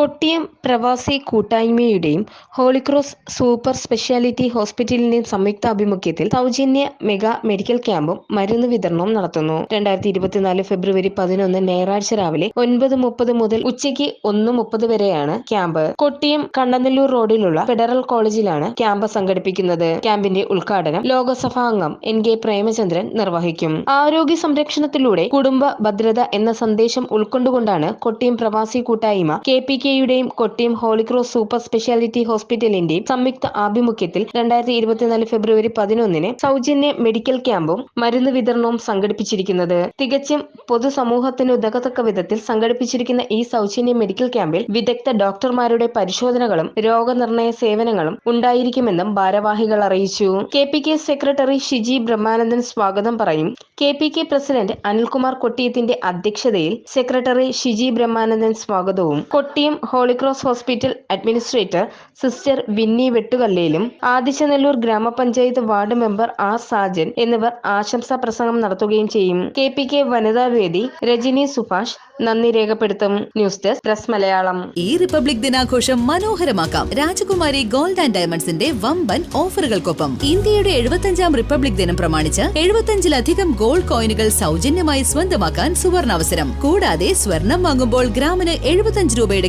കൊട്ടിയം പ്രവാസി കൂട്ടായ്മയുടെയും Holy Cross super speciality ഹോസ്പിറ്റലിന്റെയും സംയുക്ത ആഭിമുഖ്യത്തിൽ സൗജന്യ മെഗാ മെഡിക്കൽ ക്യാമ്പും മരുന്ന് വിതരണവും നടത്തുന്നു. രണ്ടായിരത്തി ഇരുപത്തിനാല് ഫെബ്രുവരി പതിനൊന്ന് ഞായറാഴ്ച രാവിലെ ഒൻപത് മുപ്പത് മുതൽ ഉച്ചയ്ക്ക് ഒന്ന് മുപ്പത് വരെയാണ് ക്യാമ്പ്. കൊട്ടിയം കണ്ണനല്ലൂർ റോഡിലുള്ള ഫെഡറൽ കോളേജിലാണ് ക്യാമ്പ് സംഘടിപ്പിക്കുന്നത്. ക്യാമ്പിന്റെ ഉദ്ഘാടനം ലോകസഭാംഗം എൻ കെ പ്രേമചന്ദ്രൻ നിർവഹിക്കും. ആരോഗ്യ സംരക്ഷണത്തിലൂടെ കുടുംബ ഭദ്രത എന്ന സന്ദേശം ഉൾക്കൊണ്ടുകൊണ്ടാണ് കൊട്ടിയം പ്രവാസി കൂട്ടായ്മ K P കെയുടെയും Kottiyam Holy Cross super speciality ഹോസ്പിറ്റലിന്റെയും സംയുക്ത ആഭിമുഖ്യത്തിൽ രണ്ടായിരത്തി ഇരുപത്തിനാല് ഫെബ്രുവരി പതിനൊന്നിന് സൗജന്യ മെഡിക്കൽ ക്യാമ്പും മരുന്ന് വിതരണവും സംഘടിപ്പിച്ചിരിക്കുന്നത്. തികച്ചും പൊതുസമൂഹത്തിന് ഉതകത്തക്ക വിധത്തിൽ സംഘടിപ്പിച്ചിരിക്കുന്ന ഈ സൗജന്യ മെഡിക്കൽ ക്യാമ്പിൽ വിദഗ്ധ ഡോക്ടർമാരുടെ പരിശോധനകളും രോഗനിർണയ സേവനങ്ങളും ഉണ്ടായിരിക്കുമെന്നും ഭാരവാഹികൾ അറിയിച്ചു. K P K secretary Shiji Brahmanandan സ്വാഗതം പറയും. K P K president Anilkumar കൊട്ടിയത്തിന്റെ അധ്യക്ഷതയിൽ സെക്രട്ടറി ഷിജി ബ്രഹ്മാനന്ദൻ സ്വാഗതവും. Kottiyam Holy Cross hospital administrator sister Winnie വെട്ടുകല്ലയിലും Adichanallur ഗ്രാമപഞ്ചായത്ത് വാർഡ് മെമ്പർ ആർ സാജൻ എന്നിവർ ആശംസാ പ്രസംഗം നടത്തുകയും ചെയ്യും. കെ പി കെ വനിതാ വേദി രജനി സുഭാഷ് നന്ദി രേഖപ്പെടുത്തും. ന്യൂസ് ഡെസ്ക് പ്രസ് മലയാളം ഈ റിപ്പബ്ലിക് ദിനാഘോഷം മനോഹരമാക്കാം. രാജകുമാരി ഗോൾഡ് ആൻഡ് ഡയമണ്ട്സിന്റെ വമ്പൻ ഓഫറുകൾക്കൊപ്പം ഇന്ത്യയുടെ എഴുപത്തഞ്ചാം റിപ്പബ്ലിക് ദിനം പ്രമാണിച്ച് എഴുപത്തഞ്ചിലധികം ഗോൾഡ് കോയിനുകൾ സൗജന്യമായി സ്വന്തമാക്കാൻ സുവർണാവസരം. കൂടാതെ സ്വർണം വാങ്ങുമ്പോൾ ഗ്രാമിന് എഴുപത്തഞ്ച് രൂപയുടെ